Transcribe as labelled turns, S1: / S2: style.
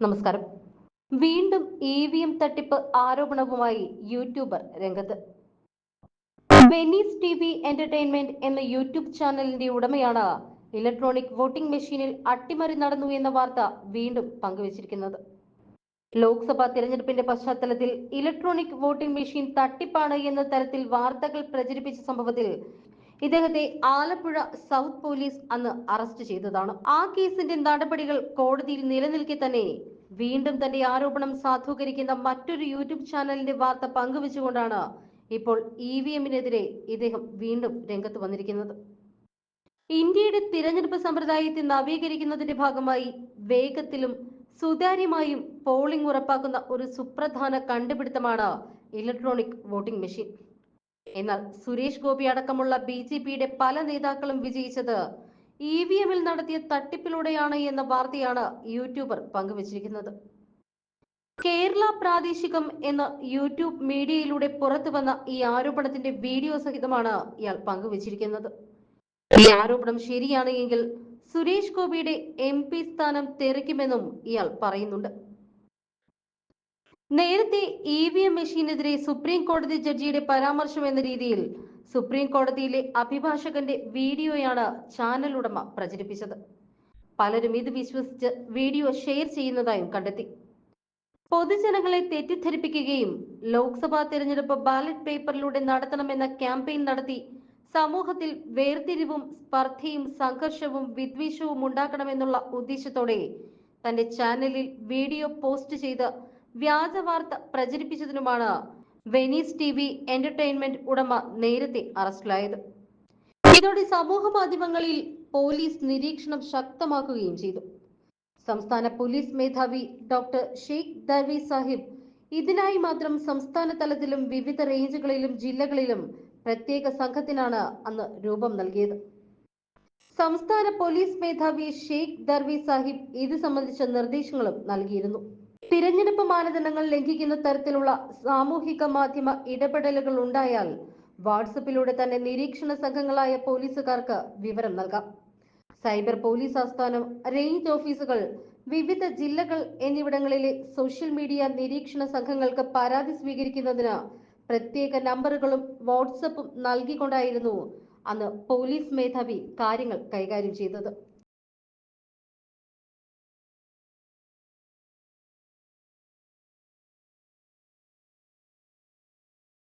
S1: നമസ്കാരം. വീണ്ടും E V M തട്ടിപ്പ് ആരോപണവുമായി യൂട്യൂബർ രംഗത്ത്. വെനീസ് ടി വി എന്റർടൈൻമെന്റ് എന്ന യൂട്യൂബ് ചാനലിന്റെ ഉടമയാണ് ഇലക്ട്രോണിക് വോട്ടിംഗ് മെഷീനിൽ അട്ടിമറി നടന്നു എന്ന വാർത്ത വീണ്ടും പങ്കുവച്ചിരിക്കുന്നത്. ലോക്സഭാ തിരഞ്ഞെടുപ്പിന്റെ പശ്ചാത്തലത്തിൽ ഇലക്ട്രോണിക് വോട്ടിംഗ് മെഷീൻ തട്ടിപ്പാണ് എന്ന തരത്തിൽ വാർത്തകൾ പ്രചരിപ്പിച്ച സംഭവത്തിൽ ഇദ്ദേഹത്തെ ആലപ്പുഴ സൗത്ത് പോലീസ് അന്ന് അറസ്റ്റ് ചെയ്തതാണ്. ആ കേസിന്റെ നടപടികൾ കോടതിയിൽ നിലനിൽക്കെ തന്നെ. വീണ്ടും തന്റെ ആരോപണം സാധൂകരിക്കുന്ന മറ്റൊരു യൂട്യൂബ് ചാനലിന്റെ വാർത്ത പങ്കുവെച്ചുകൊണ്ടാണ് ഇപ്പോൾ ഇ വി എമ്മിനെതിരെ ഇദ്ദേഹം വീണ്ടും രംഗത്ത് വന്നിരിക്കുന്നത്. ഇന്ത്യയുടെ തിരഞ്ഞെടുപ്പ് സമ്പ്രദായത്തെ നവീകരിക്കുന്നതിന്റെ ഭാഗമായി വേഗത്തിലും സുതാര്യമായും പോളിംഗ് ഉറപ്പാക്കുന്ന ഒരു സുപ്രധാന കണ്ടുപിടുത്തമാണ് ഇലക്ട്രോണിക് വോട്ടിംഗ് മെഷീൻ. എന്നാൽ സുരേഷ് ഗോപി അടക്കമുള്ള ബി ജെ പിയുടെ പല നേതാക്കളും വിജയിച്ചത് ഇ വി എമ്മിൽ നടത്തിയ തട്ടിപ്പിലൂടെയാണ് എന്ന വാർത്തയാണ് യൂട്യൂബർ പങ്കുവച്ചിരിക്കുന്നത്. കേരള പ്രാദേശികം എന്ന യൂട്യൂബ് മീഡിയയിലൂടെ പുറത്തു വന്ന ഈ ആരോപണത്തിന്റെ വീഡിയോ സഹിതമാണ് ഇയാൾ പങ്കുവച്ചിരിക്കുന്നത്. ഈ ആരോപണം ശരിയാണ് എങ്കിൽ സുരേഷ് ഗോപിയുടെ എം പി സ്ഥാനം തെറിക്കുമെന്നും ഇയാൾ പറയുന്നുണ്ട്. നേരത്തെ ഇ വി എം മെഷീനെതിരെ സുപ്രീം കോടതി ജഡ്ജിയുടെ പരാമർശം എന്ന രീതിയിൽ സുപ്രീം കോടതിയിലെ അഭിഭാഷകന്റെ വീഡിയോയാണ് ചാനൽ ഉടമ പ്രചരിപ്പിച്ചത്. പലരും ഇത് വിശ്വസിച്ച് വീഡിയോ ഷെയർ ചെയ്യുന്നതായും കണ്ടെത്തി. പൊതുജനങ്ങളെ തെറ്റിദ്ധരിപ്പിക്കുകയും ലോക്സഭാ തെരഞ്ഞെടുപ്പ് ബാലറ്റ് പേപ്പറിലൂടെ നടത്തണമെന്ന ക്യാമ്പയിൻ നടത്തി സമൂഹത്തിൽ വേർതിരിവും സ്പർദ്ധയും സംഘർഷവും വിദ്വേഷവും ഉണ്ടാക്കണമെന്നുള്ള ഉദ്ദേശത്തോടെ തന്റെ ചാനലിൽ വീഡിയോ പോസ്റ്റ് ചെയ്ത് വ്യാജ വാർത്ത പ്രചരിപ്പിച്ചതിനുമാണ് വെനീസ് ടി വി എന്റർടൈൻമെന്റ് ഉടമ നേരത്തെ അറസ്റ്റിലായത്. ഇതോടെ സമൂഹ മാധ്യമങ്ങളിൽ പോലീസ് നിരീക്ഷണം ശക്തമാക്കുകയും ചെയ്തു. സംസ്ഥാന പോലീസ് മേധാവി ഡോക്ടർ ഷെയ്ഖ് ദർവി സാഹിബ് ഇതിനായി മാത്രം സംസ്ഥാന തലത്തിലും വിവിധ റേഞ്ചുകളിലും ജില്ലകളിലും പ്രത്യേക സംഘത്തിനാണ് അന്ന് രൂപം നൽകിയത്. സംസ്ഥാന പോലീസ് മേധാവി ഷെയ്ഖ് ദർവി സാഹിബ് ഇത് സംബന്ധിച്ച നിർദ്ദേശങ്ങളും നൽകിയിരുന്നു. തിരഞ്ഞെടുപ്പ് മാനദണ്ഡങ്ങൾ ലംഘിക്കുന്ന തരത്തിലുള്ള സാമൂഹിക മാധ്യമ ഇടപെടലുകൾ ഉണ്ടായാൽ വാട്സപ്പിലൂടെ തന്നെ നിരീക്ഷണ സംഘങ്ങളായ പോലീസുകാർക്ക് വിവരം നൽകാം. സൈബർ പോലീസ് ആസ്ഥാനം റേഞ്ച് ഓഫീസുകൾ വിവിധ ജില്ലകൾ എന്നിവിടങ്ങളിലെ സോഷ്യൽ മീഡിയ നിരീക്ഷണ സംഘങ്ങൾക്ക് പരാതി സ്വീകരിക്കുന്നതിന് പ്രത്യേക നമ്പറുകളും വാട്സപ്പും നൽകിക്കൊണ്ടായിരുന്നു അന്ന് പോലീസ് മേധാവി കാര്യങ്ങൾ കൈകാര്യം ചെയ്തത്.